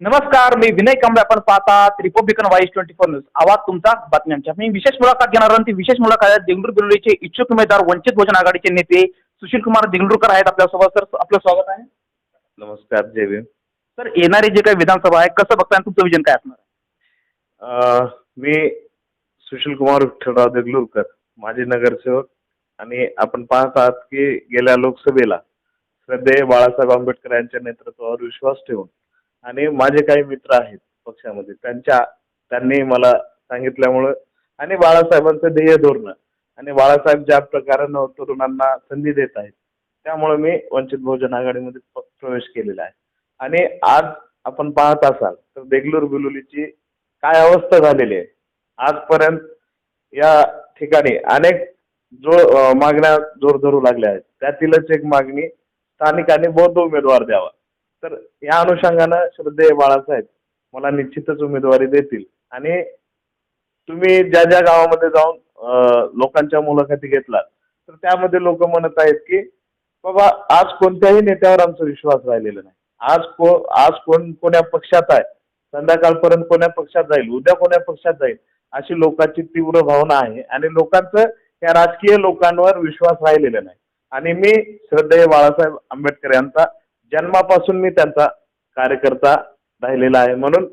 नमस्कार मी विनय कांबळे आपण पाहतात Republican voice twenty four news आवाज तुमचा बातम्यांच्या मी विशेष मुलाखत घेणार आणि ती विशेष मुलाखत आहे देगलूर बिलोलीचे इच्छुक उमेदवार वंचित बहुजन आघाडीचे नेते सुशील कुमार देगलूरकर आहेत. आपल्यासोबत सर आपलं स्वागत आहे. नमस्कार जय भीम. सर येणारी जे काही विधानसभा आहे कसं बघताय आणि तुमचं विजन काय असणार मी सुशील कुमार विठ्ठलराव देगलूरकर माजी नगरसेवक. आणि आपण पाहत आहात की गेल्या लोकसभेला श्रद्धेय बाळासाहेब आंबेडकर यांच्या नेतृत्वावर विश्वास ठेवून आणि माझे काही मित्र आहेत पक्षामध्ये त्यांच्या त्यांनी मला सांगितल्यामुळं आणि बाळासाहेबांचं ध्येय धोरण. आणि बाळासाहेब ज्या प्रकारे तरुणांना संधी देत आहेत त्यामुळे मी वंचित बहुजन आघाडीमध्ये प्रवेश केलेला आहे. आणि आज आपण पाहत असाल तर देगलूर बिलोलीची काय अवस्था झालेली आहे? आजपर्यंत या ठिकाणी अनेक जो मागण्या जोर धरू लागल्या आहेत त्यातीलच एक मागणी स्थानिकांनी बौद्ध उमेदवार द्यावा. तर या अनुषंगानं श्रद्धेय बाळासाहेब मला निश्चितच उमेदवारी देतील. आणि तुम्ही ज्या ज्या गावामध्ये जाऊन लोकांच्या मुलाखती घेतलात तर त्यामध्ये लोक म्हणत आहेत की बाबा आज कोणत्याही नेत्यावर आमचा विश्वास राहिलेला नाही. आज को आज कोण कोण्या पक्षात आहे? संध्याकाळपर्यंत कोण्या पक्षात जाईल? उद्या कोण्या पक्षात जाईल? अशी लोकांची तीव्र भावना आहे. आणि लोकांचं या राजकीय लोकांवर विश्वास राहिलेला नाही. आणि मी श्रद्धेय बाळासाहेब आंबेडकर यांचा जन्मापासून मी त्यांचा कार्यकर्ता राहिलेला आहे. म्हणून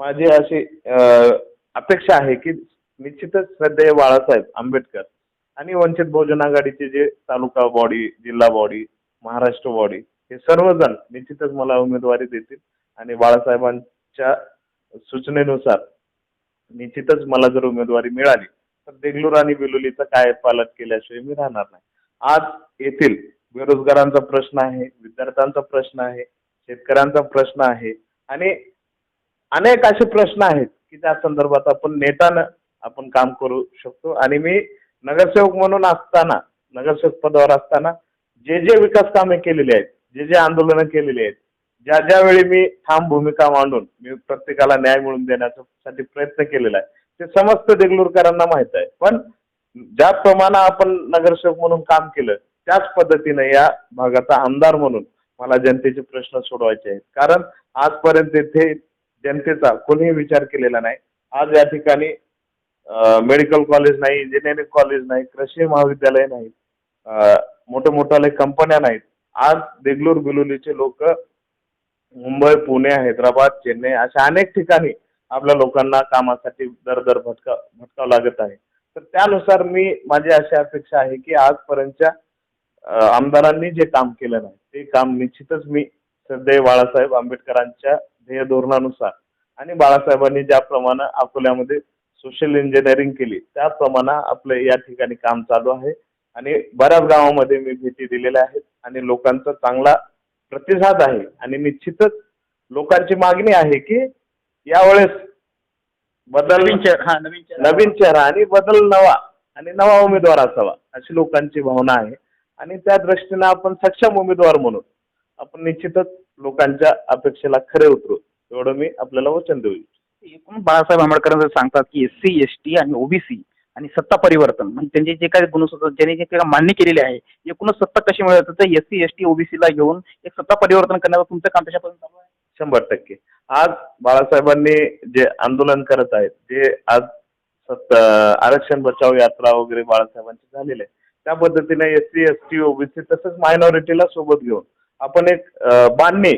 माझी अशी अपेक्षा आहे की निश्चितच श्रद्धेय बाळासाहेब आंबेडकर आणि वंचित बहुजन आघाडीचे जे तालुका बॉडी जिल्हा बॉडी महाराष्ट्र बॉडी हे सर्वजण निश्चितच मला उमेदवारी देतील आणि बाळासाहेबांच्या सूचनेनुसार निश्चितच मला जर उमेदवारी मिळाली तर देगलूर आणि बिलोलीचा काय पालट केल्याशिवाय मी राहणार नाही. आज येथील बेरोजगारांचा प्रश्न आहे विद्यार्थ्यांचा प्रश्न आहे शेतकऱ्यांचा प्रश्न आहे आणि अनेक असे प्रश्न आहेत की त्या संदर्भात आपण नेटानं आपण काम करू शकतो. आणि मी नगरसेवक म्हणून असताना नगरसेवक पदावर असताना जे जे विकास कामे केलेली आहेत जे जे आंदोलनं केलेली आहेत ज्या ज्या वेळी मी ठाम भूमिका मांडून मी प्रत्येकाला न्याय मिळवून देण्यासाठी प्रयत्न केलेला आहे ते समस्त देगलूरकरांना माहीत आहे. पण ज्या प्रमाणे आपण नगरसेवक म्हणून काम केलं त्याच पद्धतीने या भागाचा आमदार म्हणून मला जनतेचे प्रश्न सोडवायचे आहेत. कारण आजपर्यंत येथे जनतेचा कोणीही विचार केलेला नाही. आज या ठिकाणी मेडिकल कॉलेज नाही इंजिनिअरिंग कॉलेज नाही कृषी महाविद्यालय नाही मोठ्या मोठ्या कंपन्या नाहीत. आज देगलूर बिलोलीचे लोक मुंबई पुणे हैदराबाद चेन्नई अशा अनेक ठिकाणी आपल्या लोकांना कामासाठी दर दर भटका भटकावं लागत आहे. तर त्यानुसार मी माझी अशी अपेक्षा आहे की आजपर्यंतच्या आमदारांनी जे काम केलं नाही ते काम निश्चितच मी श्रद्धेय बाळासाहेब आंबेडकरांच्या ध्येय धोरणानुसार आणि बाळासाहेबांनी ज्याप्रमाणे अकोल्यामध्ये सोशल इंजिनिअरिंग केली त्याप्रमाणे आपलं या ठिकाणी काम चालू आहे. आणि बऱ्याच गावामध्ये मी भेटी दिलेल्या आहेत आणि लोकांचा चांगला प्रतिसाद आहे. आणि निश्चितच लोकांची मागणी आहे की यावेळेस बदल हा नवीन चेहरा. नवीन चेहरा आणि बदल नवा आणि नवा उमेदवार असावा अशी लोकांची भावना आहे. आणि त्या दृष्टीनं आपण सक्षम उमेदवार म्हणून आपण निश्चितच लोकांच्या अपेक्षेला खरे उतरू. एवढं मी आपल्याला वचन देऊ. एकूण बाळासाहेब आंबेडकर सांगतात की एस सी एस टी आणि ओबीसी आणि सत्ता परिवर्तन म्हणजे त्यांचे जे काही गुणसूत्र ज्यांनी जे काही मान्य केलेले आहे एकूणच सत्ता कशी मिळत तर एस सी एस टी ओबीसीला घेऊन एक सत्ता परिवर्तन करण्याचं तुमचं काम त्याच्यापर्यंत चालू आहे? शंभर टक्के. आज बाळासाहेबांनी जे आंदोलन करत आहेत जे आज आरक्षण बचाव यात्रा वगैरे बाळासाहेबांची झालेली आहे त्या पद्धतीने S C S T OBC तसंच मायनॉरिटीला सोबत घेऊन आपण एक बांधणी.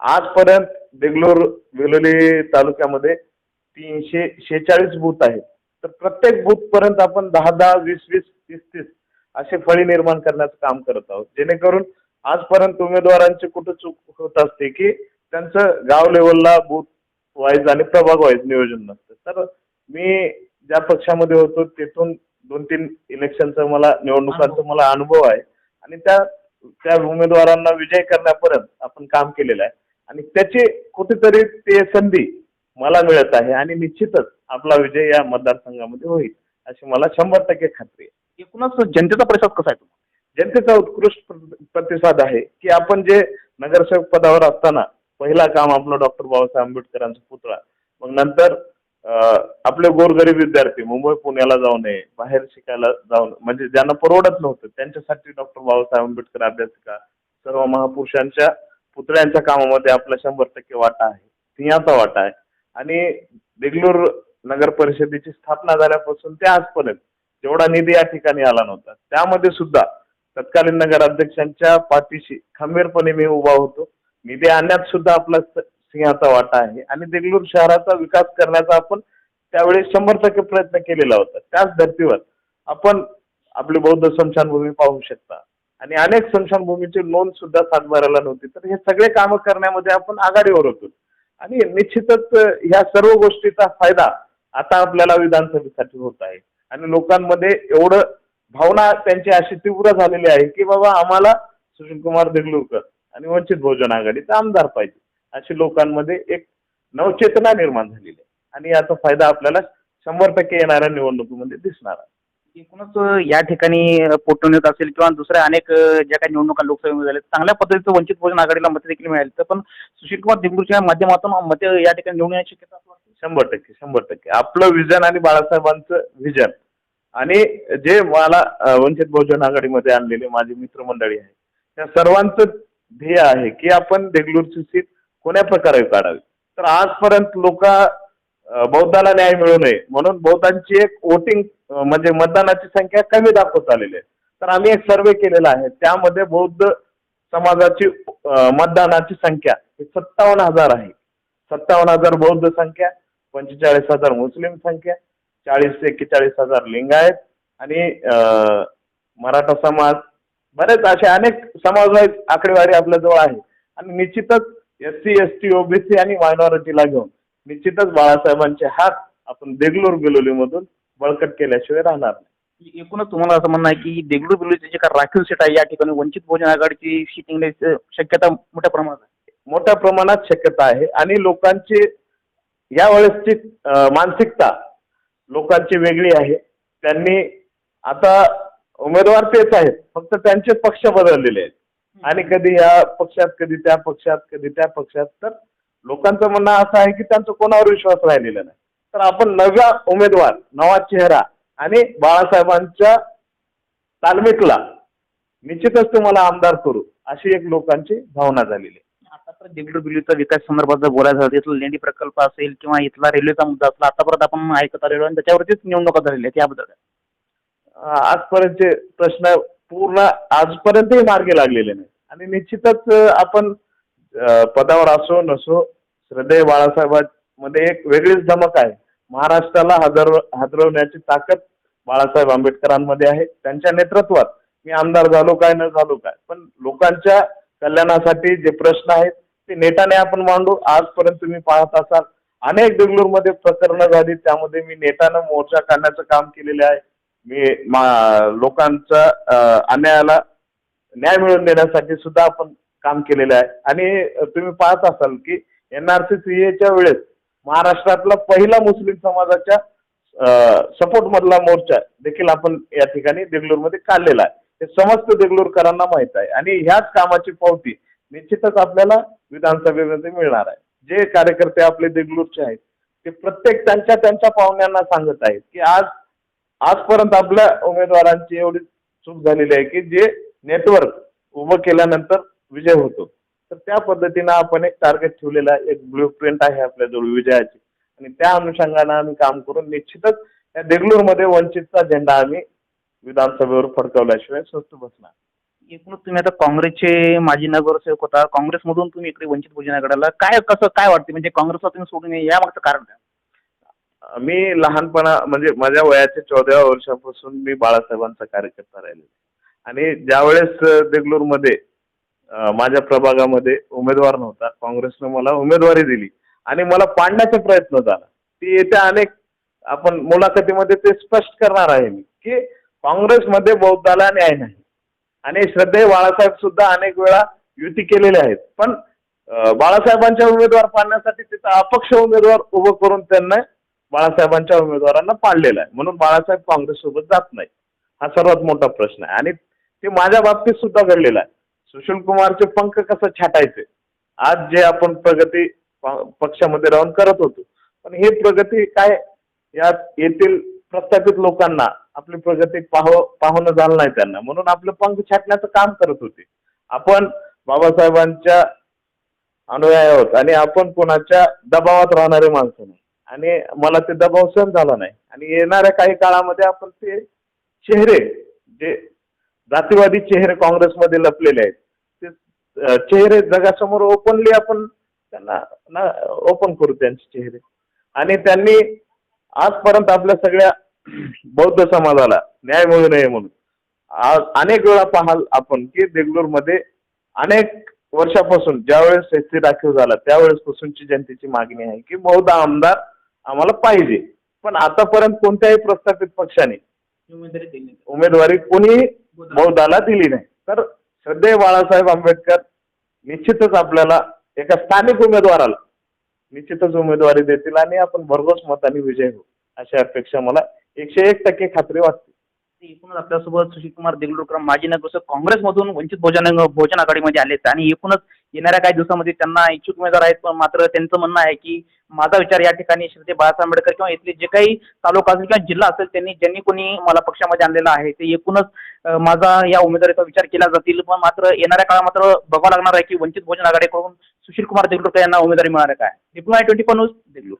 आजपर्यंत देगलूर वेलोली तालुक्यामध्ये तीनशे शेहेचाळीस बूथ आहेत. तर प्रत्येक बूथ पर्यंत आपण दहा दहा वीस वीस तीस तीस असे फळी निर्माण करण्याचं काम करत आहोत. जेणेकरून आजपर्यंत उमेदवारांची कुठं चूक होत असते की त्यांचं गाव लेवलला बूथ वाईज आणि प्रभाग वाईज नियोजन नसतं. तर मी ज्या पक्षामध्ये होतो तिथून दोन तीन इलेक्शनचा मला निवडणुकांचा मला अनुभव आहे. आणि त्या त्या उमेदवारांना विजय करण्यापर्यंत आपण काम केलेलं आहे. आणि त्याची कुठेतरी ते संधी मला मिळत आहे आणि निश्चितच आपला विजय या मतदारसंघामध्ये होईल अशी मला शंभर टक्के खात्री आहे. एकूणच जनतेचा प्रतिसाद कसा आहे तुम्हाला? जनतेचा उत्कृष्ट प्र- प्रतिसाद आहे की आपण जे नगरसेवक पदावर असताना पहिला काम आपलं डॉक्टर बाबासाहेब आंबेडकरांचा पुतळा. मग नंतर आपले गोरगरीब विद्यार्थी मुंबई पुण्याला जाऊ नये बाहेर शिकायला जाऊन म्हणजे ज्यांना परवडत नव्हतं त्यांच्यासाठी डॉक्टर बाबासाहेब आंबेडकर अभ्यासिका सर्व महापुरुषांच्या पुतळ्यांच्या कामामध्ये आपला शंभर टक्के वाटा आहे. सिंहाचा वाटा आहे. आणि देगलूर नगर परिषदेची स्थापना झाल्यापासून ते आजपर्यंत जेवढा निधी या ठिकाणी आला नव्हता त्यामध्ये सुद्धा तत्कालीन नगराध्यक्षांच्या पाठीशी खंबीरपणे मी उभा होतो. निधी आणण्यात सुद्धा आपला सिंहाचा वाटा आहे आणि देगलूर शहराचा विकास करण्याचा आपण त्यावेळी शंभर टक्के प्रयत्न केलेला होता. त्याच धर्तीवर आपण आपली बौद्ध स्मशानभूमी पाहू शकता. आणि अनेक स्मशानभूमीची नोंद सुद्धा सातबाराला नव्हती. तर हे सगळे कामं करण्यामध्ये आपण आघाडीवर होतो. आणि निश्चितच ह्या सर्व गोष्टीचा फायदा आता आपल्याला विधानसभेसाठी होत आहे. आणि लोकांमध्ये एवढं भावना त्यांची अशी तीव्र झालेली आहे की बाबा आम्हाला सुशीलकुमार देगलूरकर आणि वंचित बहुजन आघाडीचा आमदार पाहिजे. अशी लोकांमध्ये एक नवचेतना निर्माण झालेली आहे. आणि याचा फायदा आपल्याला शंभर टक्के येणाऱ्या निवडणुकीमध्ये दिसणार आहे. एकूणच या ठिकाणी पोटनिवडणूक असेल किंवा दुसऱ्या अनेक ज्या काही निवडणुका लोकसभेमध्ये झाल्या चांगल्या पद्धतीचं वंचित बहुजन आघाडीला मतं देखील मिळाली तर पण सुशीलकुमार देगलूरच्या माध्यमातून मते या ठिकाणी निवडून येण्याची शक्यता शंभर टक्के शंभर टक्के. आपलं विजन आणि बाळासाहेबांचं विजन. आणि जे मला वंचित बहुजन आघाडीमध्ये आणलेले माझे मित्रमंडळी आहे त्या सर्वांचं ध्येय आहे की आपण देगलूरची सीट कोण्या प्रकारे काढावी? तर आजपर्यंत लोक बौद्धाला न्याय मिळू नये म्हणून बौद्धांची एक वोटिंग म्हणजे मतदानाची संख्या कमी दाखवत आलेली आहे. तर आम्ही एक सर्वे केलेला आहे. त्यामध्ये बौद्ध समाजाची मतदानाची संख्या ही सत्तावन्न हजार आहे. सत्तावन्न हजार बौद्ध संख्या पंचेचाळीस हजार मुस्लिम संख्या चाळीस एक्केचाळीस हजार लिंगायत आणि मराठा समाज बरेच असे अनेक समाज आकडेवारी आपल्याजवळ आहे. आणि निश्चितच S C S T OBC आणि मायनॉरिटीला घेऊन निश्चितच बाळासाहेबांचे हात आपण देगलूर बिलोलीमधून बळकट केल्याशिवाय राहणार नाही. एकूणच तुम्हाला असं म्हणणं आहे की देगलूर बिलोलीची जी काही राखीव सीट आहे या ठिकाणी वंचित बहुजन आघाडीची सीट निघण्याची शक्यता मोठ्या प्रमाणात आहे. मोठ्या प्रमाणात शक्यता आहे आणि लोकांची या वेळेसची मानसिकता लोकांची वेगळी आहे. त्यांनी आता उमेदवार तेच आहेत फक्त त्यांचे पक्ष बदललेले आहेत. आणि कधी या पक्षात कधी त्या पक्षात कधी त्या पक्षात. तर लोकांचं म्हणणं असं आहे की त्यांचा कोणावर विश्वास राहिलेला नाही. तर आपण नव्या उमेदवार नवा चेहरा आणि बाळासाहेबांच्या तालमीतला निश्चितच तुम्हाला आमदार करू अशी एक लोकांची भावना झालेली आता विकास संदर्भात जर बोलायचं झालं इथला लेंडी प्रकल्प असेल किंवा इथला रेल्वेचा मुद्दा असला आतापर्यंत आपण ऐकत आलेलो आणि त्याच्यावरतीच निवडणुका झालेल्या आहेत याबद्दल काय? अं, आजपर्यंतचे प्रश्न पूर्ण आजपर्यंतही मार्गी लागलेले नाही आणि निश्चितच आपण पदावर असो नसो श्रद्धेय बाळासाहेबांमध्ये एक वेगळीच धमक आहे. महाराष्ट्राला हजर हादरवण्याची ताकद बाळासाहेब आंबेडकरांमध्ये आहे. त्यांच्या नेतृत्वात मी आमदार झालो काय न झालो काय. पण लोकांच्या कल्याणासाठी जे प्रश्न आहेत ते नेटाने आपण मांडू. आजपर्यंत तुम्ही पाहत असाल अनेक बेंगलोरमध्ये प्रकरणं झाली. त्यामध्ये मी नेटानं मोर्चा काढण्याचं काम केलेलं आहे. मी लोकांचा अन्यायाला न्याय मिळवून देण्यासाठी सुद्धा आपण काम केलेलं आहे. आणि तुम्ही पाहत असाल की एनआरसी सीएच्या वेळेस महाराष्ट्रातला पहिला मुस्लिम समाजाच्या सपोर्ट मधला मोर्चा देखील आपण या ठिकाणी देगलूरमध्ये काढलेला आहे. हे समस्त देगलूरकरांना माहीत आहे. आणि ह्याच कामाची पावती निश्चितच आपल्याला विधानसभेमध्ये मिळणार आहे. जे कार्यकर्ते आपले देगलूरचे आहेत ते प्रत्येक त्यांच्या त्यांच्या पाहुण्यांना सांगत आहेत की आज आजपर्यंत आपल्या उमेदवारांची एवढी चूक झालेली आहे की जे नेटवर्क उभं केल्यानंतर विजय होतो. तर त्या पद्धतीनं आपण एक टार्गेट ठेवलेला एक ब्ल्यू प्रिंट आहे आपल्याजवळ विजयाची. आणि त्या अनुषंगानं आम्ही काम करून निश्चितच या देगलूरमध्ये वंचितचा झेंडा आम्ही विधानसभेवर फडकवल्याशिवाय स्वस्त बसणार. एकूणच तुम्ही आता काँग्रेसचे माजी नगरसेवक होता. काँग्रेसमधून तुम्ही इकडे वंचित बहुजन काय कसं काय वाटते? म्हणजे काँग्रेसला तुम्ही सोडून नये यामागचं कारण काय? मी लहानपणा म्हणजे माझ्या वयाच्या चौदाव्या वर्षापासून मी बाळासाहेबांचा कार्यकर्ता राहिलेलो आणि ज्यावेळेस अं, देगलूरमध्ये माझ्या प्रभागामध्ये उमेदवार नव्हता काँग्रेसनं मला उमेदवारी दिली. आणि मला पाडण्याचा प्रयत्न झाला. ती येत्या अनेक आपण मुलाखतीमध्ये ते स्पष्ट करणार आहे मी की काँग्रेसमध्ये बौद्धाला न्याय नाही. आणि श्रद्धेय बाळासाहेब सुद्धा अनेक वेळा युती केलेल्या आहेत. पण बाळासाहेबांच्या उमेदवार पाडण्यासाठी तिथं अपक्ष उमेदवार उभं करून त्यांना बाळासाहेबांच्या उमेदवारांना पाळलेला आहे. म्हणून बाळासाहेब काँग्रेस सोबत जात नाही. हा सर्वात मोठा प्रश्न आहे. आणि ते माझ्या बाबतीत सुद्धा घडलेलं आहे. सुशील कुमारचे पंख कसं छाटायचे? आज जे आपण प्रगती पक्षामध्ये राहून करत होतो. पण हे प्रगती काय यात येथील प्रस्थापित लोकांना आपली प्रगती पाह पाहणं झालं नाही त्यांना. म्हणून आपलं पंख छाटण्याचं काम करत होते. आपण बाबासाहेबांच्या अनुयायी आहोत आणि आपण कोणाच्या दबावात राहणारे माणसं नाही. आणि मला ते दबाव सहन झाला नाही. आणि येणाऱ्या काही काळामध्ये आपण ते चेहरे जे जातीवादी चेहरे काँग्रेसमध्ये लपलेले आहेत ते चेहरे जगासमोर ओपनली आपण त्यांना ओपन करू त्यांचे चेहरे. आणि त्यांनी आजपर्यंत आपल्या सगळ्या बौद्ध समाजाला न्याय मिळू नये म्हणून आज अनेक वेळा पाहाल आपण की देगलूरमध्ये अनेक वर्षापासून ज्यावेळेस एस सी राखीव झाला त्यावेळेसपासूनची जनतेची मागणी आहे की बौद्ध आमदार आम्हाला पाहिजे. पण आतापर्यंत कोणत्याही प्रस्थापित पक्षाने उमेदवारी कोणी बौद्धाला दिली नाही. तर श्रद्धेय बाळासाहेब आंबेडकर निश्चितच आपल्याला एका स्थानिक उमेदवाराला निश्चितच उमेदवारी देतील आणि आपण भरघोस मताने विजय होऊ अशी अपेक्षा मला एकशे एक टक्के खात्री वाटते. एकूणच आपल्यासोबत सुशील कुमार देगलूरकर माजी नगरसेवक काँग्रेसमधून वंचित बहुजन बहुजन आघाडीमध्ये आलेत. आणि एकूणच येणाऱ्या काही दिवसामध्ये त्यांना इच्छुक उमेदवार आहेत पण मात्र त्यांचं म्हणणं आहे की माझा विचार या ठिकाणी श्री बाळासाहेब आंबेडकर किंवा इथले जे काही तालुका असेल किंवा जिल्हा असेल त्यांनी ज्यांनी कोणी मला पक्षामध्ये आणलेला आहे ते एकूणच माझा या उमेदवारीचा विचार केला जातील. पण मात्र येणाऱ्या काळात मात्र बघावं लागणार आहे की वंचित बहुजन आघाडीकडून सुशील कुमार देगलूरकर यांना उमेदवारी मिळणार आहे काय? Diploma twenty news Deglur